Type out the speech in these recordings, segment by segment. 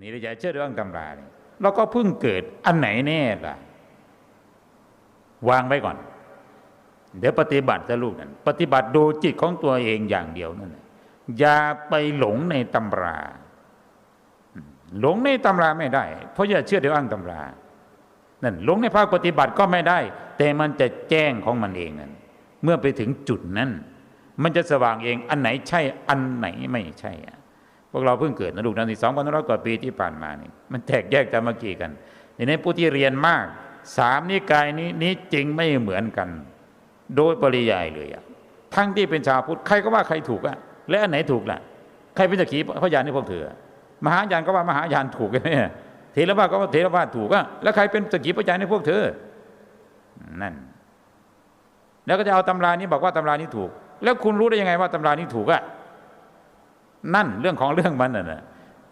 นี่เราจะเชื่อเรื่องตำราเนี่ยเราก็เพิ่งเกิดอันไหนแน่ล่ะ วางไว้ก่อน เดี๋ยวปฏิบัติจะลูกนั้นปฏิบัติดูจิตของตัวเองอย่างเดียวนั่นแหละอย่าไปหลงในตำรา หลงในตำราไม่ได้ เพราะอย่าเชื่อเดี๋ยวอ้างตำรานั่นหลงในภาคปฏิบัติก็ไม่ได้ แต่มันจะแจ้งของมันเองนั่นเมื่อไปถึงจุดนั้น มันจะสว่างเองอันไหนใช่อันไหนไม่ใช่อะ พวกเราเพิ่งเกิดนะลูกนะที่สองพันร้อยกว่าปีที่ผ่านมานี่มันแตกแยกจากเมื่อกี้กันในนี้ผู้ที่เรียนมากสามนิกายนี้นี้จริงไม่เหมือนกัน โดยปริยายเลยอะทั้งที่เป็นชาวพุทธใครก็ว่าใครถูกอะและอันไหนถูกล่ะ ใครเป็นสกขีพยานให้พวกเธอมหายานก็ว่ามหายานถูกกันเนี่ยเทรวาก็ว่าเทรวาถูกอะแล้วใครเป็นสกขีพยานให้พวกเธอ นั่น แล้วก็จะเอาตำรานี้บอกว่าตำรานี้ถูก แล้วคุณรู้ได้ยังไงว่าตำรานี้ถูกอะ นั่นเรื่องของเรื่องมันน่ะนะ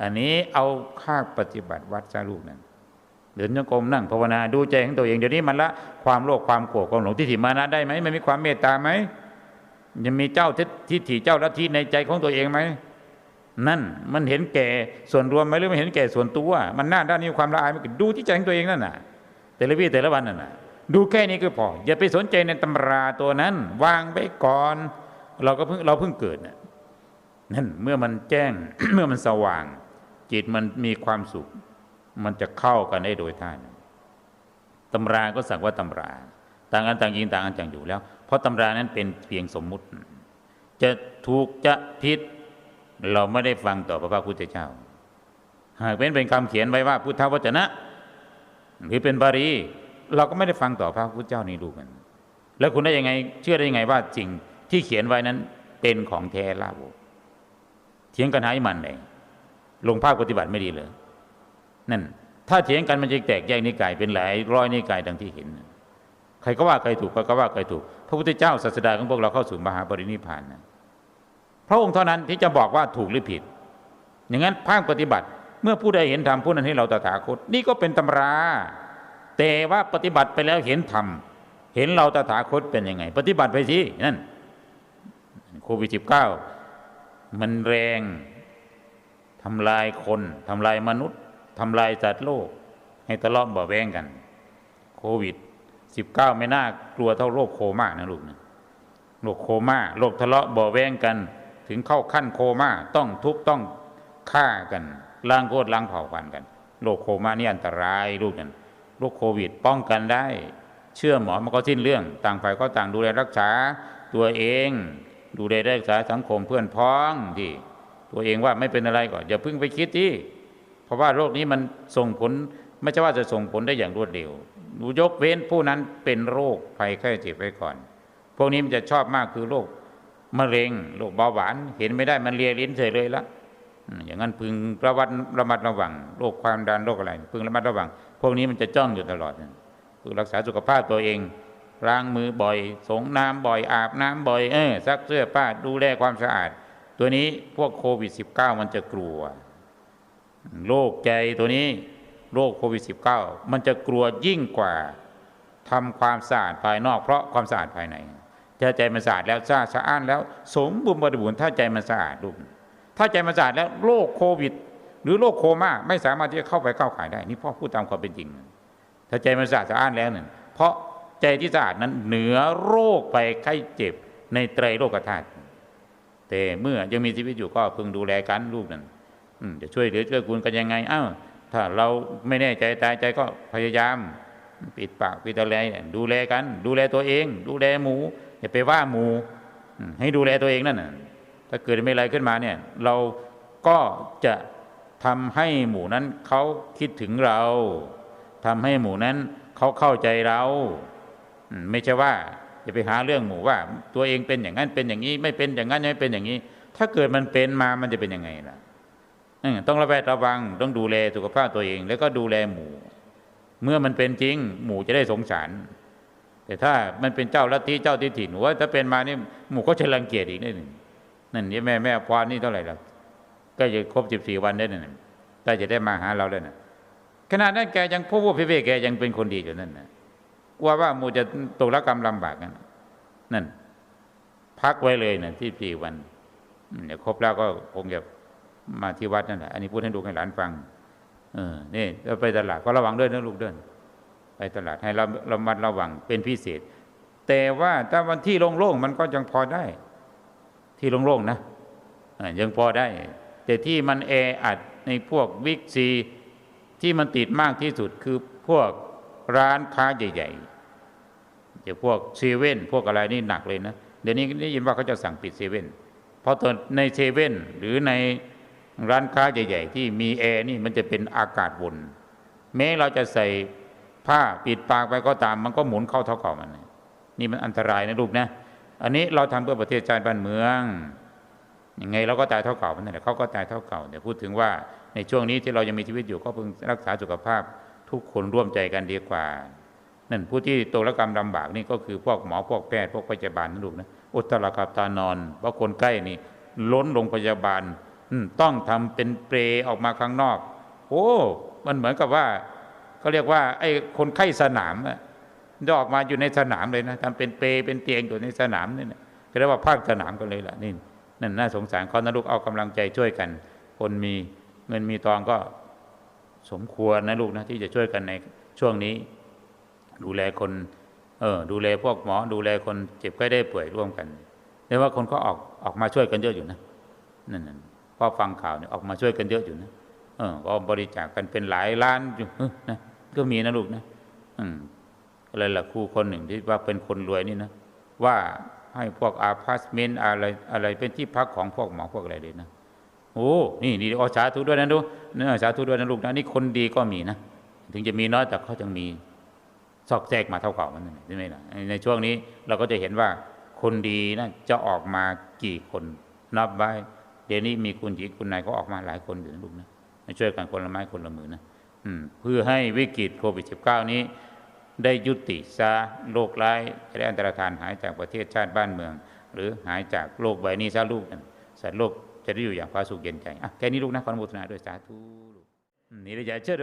อันนี้เอาค่าคปฏิบัติวัดซะลูกนั่นเดินจงกรมนั่งภาวนาดูใจของตัวเองเดี๋ยวนี้มันละความโลภความโกรธความหลงทิฏฐิมานะได้ไหมมันมีความเมตตาไหมยังมีเจ้าทิฏฐิเจ้าลัทธิในใจของตัวเองไหมนั่นมันเห็นแก่ส่วนรวมไหมหรือไมันเห็นแก่ส่วนตัว มันหน้าด้านนี้ความละอายมันดูที่ใจของตัวเองนั่นน่ะ แต่ละวี่แต่ละวันนั่นน่ะ ดูแค่นี้ก็พอ อย่าไปสนใจในตำราตัวนั้น วางไว้ก่อน เราก็เพิ่งเราเพิ่งเกิด นั่นเมื่อมันแจ้งเมื่อมันสว่าง จิตมันมีความสุข มันจะเข้ากันได้โดยท่านตำราก็สั่งว่าตำรา ต่างกันต่างยิงต่างกันต่างอยู่แล้ว เพราะตำรานั้นเป็นเพียงสมมุติ จะถูกจะผิดเราไม่ได้ฟังต่อพระพุทธเจ้า หากเป็นเป็นคำเขียนไว้ว่าพุทธวจนะ หรือเป็นบาลีเราก็ไม่ได้ฟังต่อพระพุทธเจ้านี่ดูกัน แล้วคุณได้ยังไง เชื่อได้ยังไงว่าสิ่งที่เขียนไว้นั้นเป็นของแท้ลาโบ เถียงกันหายมันเลยลงภาคปฏิบัติไม่ดีเลยนั่น ถ้าเถียงกันมันจะแตกแยกนิกายเป็นหลายร้อยนิกายดังที่เห็น ใครก็ว่าใครถูกใครก็ว่าใครถูก พระพุทธเจ้าศาสดาของพวกเราเข้าสู่มหาปรินิพพานนะพระองค์เท่านั้นที่จะบอกว่าถูกหรือผิด อย่างนั้นภาคปฏิบัติเมื่อผู้ใดเห็นธรรมผู้นั้นให้เราตถาคต นี่ก็เป็นตำรา แต่ว่าปฏิบัติไปแล้วเห็นธรรมเห็นเราตถาคตเป็นยังไง ปฏิบัติไปสินั่นโควิดสิบเก้า มันแรงทำลายคนทำลายมนุษย์ทำลายสัตโลก ให้ทะเลาะเบาะแวงกัน โควิดสิบเก้าไม่น่ากลัวเท่าโรคโคม่านะลูกนะโรคโคม่าโรคทะเลาะเบาะแวงกัน ถึงเข้าขั้นโคม่าต้องทุบต้องฆ่ากันล้างโคตรล้างเผ่าพันกันโรคโคม่านี่อันตรายลูกนั้นโรคโควิดป้องกันได้ เชื่อหมอมันก็สิ้นเรื่อง ต่างฝ่ายก็ต่างดูแลรักษาตัวเอง ดูแลรักษาสังคมเพื่อนพ้องที่ตัวเองว่าไม่เป็นอะไรก็อนอย่าเพิ่งไปคิดที่เพราะว่าโรคนี้มันส่งผลไม่ใช่ว่าจะส่งผลได้อย่างรวดเร็วดูยกเว้นผู้นั้นเป็นโรคภัยไข้เจ็บไว้ก่อน พวกนี้มันจะชอบมากคือโรคมะเร็งโรคเบาหวาน เห็นไม่ได้มันเลียลิ้นเฉยเลยละอืมอย่างนั้นพึงระวัดระมัดระวังโรคความดันโรคอะไรพึงระมัดระวัง พวกนี้มันจะจ้องอยู่ตลอดพึงรักษาสุขภาพตัวเอง ล้างมือบ่อย สงน้ำบ่อยอาบน้ำบ่อยเออซักเสื้อผ้าดูแลความสะอาด ตัวนี้พวกโควิด -19 มันจะกลัวโรคใจตัวนี้โรคโควิด -19 มันจะกลัวยิ่งกว่าทำความสะอาดภายนอกเพราะความสะอาดภายในถ้าใจมันสะอาดแล้วสะอาดสะอ้านแล้ว สมบูรณ์บริบูรณ์ถ้าใจมันสะอาดลูกถ้าใจมันสะอาดแล้วโรคโควิด หรือโรคโคม่าไม่สามารถที่จะเข้าไปเข้าขายได้ นี่พ่อพูดตามความเป็นจริง ถ้าใจมันสะอาดสะอ้านแล้วเนี่ยเพราะ ใจที่สะอาดนั้นเหนือโรคไปไข้เจ็บในไตรโลกธาตุแต่เมื่อยังมีชีวิตอยู่ก็พึงดูแลกันลูกนั่นจะช่วยเหลือช่วยคุณกันยังไงอ้าวถ้าเราไม่แน่ใจตายใจก็พยายาม ปิดปากปิดอะไรดูแลกัน ดูแลตัวเอง ดูแลหมูอย่าไปว่าหมูให้ดูแลตัวเองนั่นน่ะถ้าเกิดไม่อะไรขึ้นมาเนี่ย เราก็จะทำให้หมูนั้นเขาคิดถึงเราทำให้หมูนั้นเขาเข้าใจเรา ไม่ใช่ว่าจะไปหาเรื่องหมูว่า ตัวเองเป็นอย่างนั้นเป็นอย่างนี้ ไม่เป็นอย่างนั้นไม่เป็นอย่างนี้ ถ้าเกิดมันเป็นมามันจะเป็นยังไงล่ะต้องระแวดระวังต้องดูแลสุขภาพตัวเอง แล้วก็ดูแลหมูเมื่อมันเป็นจริง หมูจะได้สงสาร แต่ถ้ามันเป็นเจ้าลัทธิเจ้าทิฏฐิหนูว่าถ้าเป็นมานี่หมูก็จะรังเกียจอีกนิดหนึ่งนั่นนี่แม่แม่พรนี่เท่าไหร่แล้วก็จะครบสิบสี่วันได้นั่นน่จะได้มาหาเราแล้วนะขณะนั้นแกยังพวกพวกพิเวแกยังเป็นคนดีอยู่นั่นนะ กลัวว่ามูจะตกละกรรมลำบากนั่นนั่น พักไว้เลยนะที่สี่วันเดี๋ยวครบแล้วก็คงจะมาที่วัดนั่นแหละอันนี้พูดให้ดูให้หลานฟัง เออนี่เราไปตลาดก็ระวังด้วยนะลูกเดินไปตลาดให้เราเรามัดระวังเป็นพิเศษ แต่ว่าถ้าวันที่โล่งๆมันก็ยังพอได้ ที่โล่งๆนะอยังพอได้ แต่ที่มันแออัดในพวกวิกซีที่มันติดมากที่สุดคือพวกร้านค้าใหญ่ ๆ จะพวกเซเว่นพวกอะไรนี่หนักเลยนะเดี๋ยวนี้ได้ยินว่าเขาจะสั่งปิดเซเว่นเพราะตอนในเซเว่นหรือในร้านค้าใหญ่ๆที่มีแอร์นี่มันจะเป็นอากาศวนแม้เราจะใส่ผ้าปิดปากไปก็ตาม มันก็หมุนเข้าเท่าเก่ามัน นี่มันอันตรายนะลูกนะ อันนี้เราทำเพื่อประเทศชาติบ้านเมืองยังไงเราก็ตายเท่าเก่ามันนั่นแหละเขาก็ตายเท่าเก่าเดี๋ยวพูดถึงว่าในช่วงนี้ที่เรายังมีชีวิตอยู่ก็เพิ่งรักษาสุขภาพทุกคนร่วมใจกันดีกว่า นั่นผู้ที่ตกระกรรมลำบากนี่ก็คือพวกหมอพวกแพทย์พวกพยาบาลนะลูกนะอุตรกับตานอนเพราะคนใกล้นี่ ล้นโรงพยาบาลต้องทำเป็นเปรออกมาข้างนอก โอ้ มันเหมือนกับว่าเขาเรียกว่าไอ้คนไข้สนามอะจะออกมาอยู่ในสนามเลยนะทำเป็นเปรเป็นเตียงอยู่ในสนามนี่นะก็เรียกว่าภาคสนามกันเลยล่ะนี่นั่นน่าสงสารเขานะลูกเอากำลังใจช่วยกัน คนมีเงินมีทองก็สมควรนะลูกนะที่จะช่วยกันในช่วงนี้ ดูแลคน เออ ดูแลพวกหมอ ดูแลคนเจ็บไข้ได้ป่วยร่วมกันแต่ว่าคนก็ออกออกมาช่วยกันเยอะอยู่นะนั่นน่ะพอฟังข่าวเนี่ยออกมาช่วยกันเยอะอยู่นะเออก็บริจาคกันเป็นหลายล้านอยู่นะก็มีนะลูกนะ อืมอะไรล่ะครูคนหนึ่งที่ว่าเป็นคนรวยนี่นะว่าให้พวกอาพาสเมนต์อะไรอะไรเป็นที่พักของพวกหมอพวกอะไรเลยนะโอ้นี่นี่อ๋อสาธุด้วยนะดูเนื้อสาธุด้วยนะลูกนะนี่คนดีก็มีนะถึงจะมีน้อยแต่เขายังมี ซอกแซกมาเท่าเก่ามันใช่ไหมล่ะในช่วงนี้เราก็จะเห็นว่าคนดีนะจะออกมากี่คนนับไว้เดี๋ยวนี้มีคุณหญิงคุณนายก็ออกมาหลายคนอยู่นะลูกนะมาช่วยกันคนละไม้คนละมือนะอืเพื่อให้วิกฤตโควิด -19 นี้ ได้ยุติซะโรคร้ายและอันตรธานหายจากประเทศชาติบ้านเมือง หรือหายจากโรคใบนี้ซะลูกกันสัตว์โลกจะได้อยู่อย่างผาสุกเย็นใจอะแค่นี้ลูกนะขออนุโมทนาด้วยสาธุลูกอืมนี่เราจะเชื่อ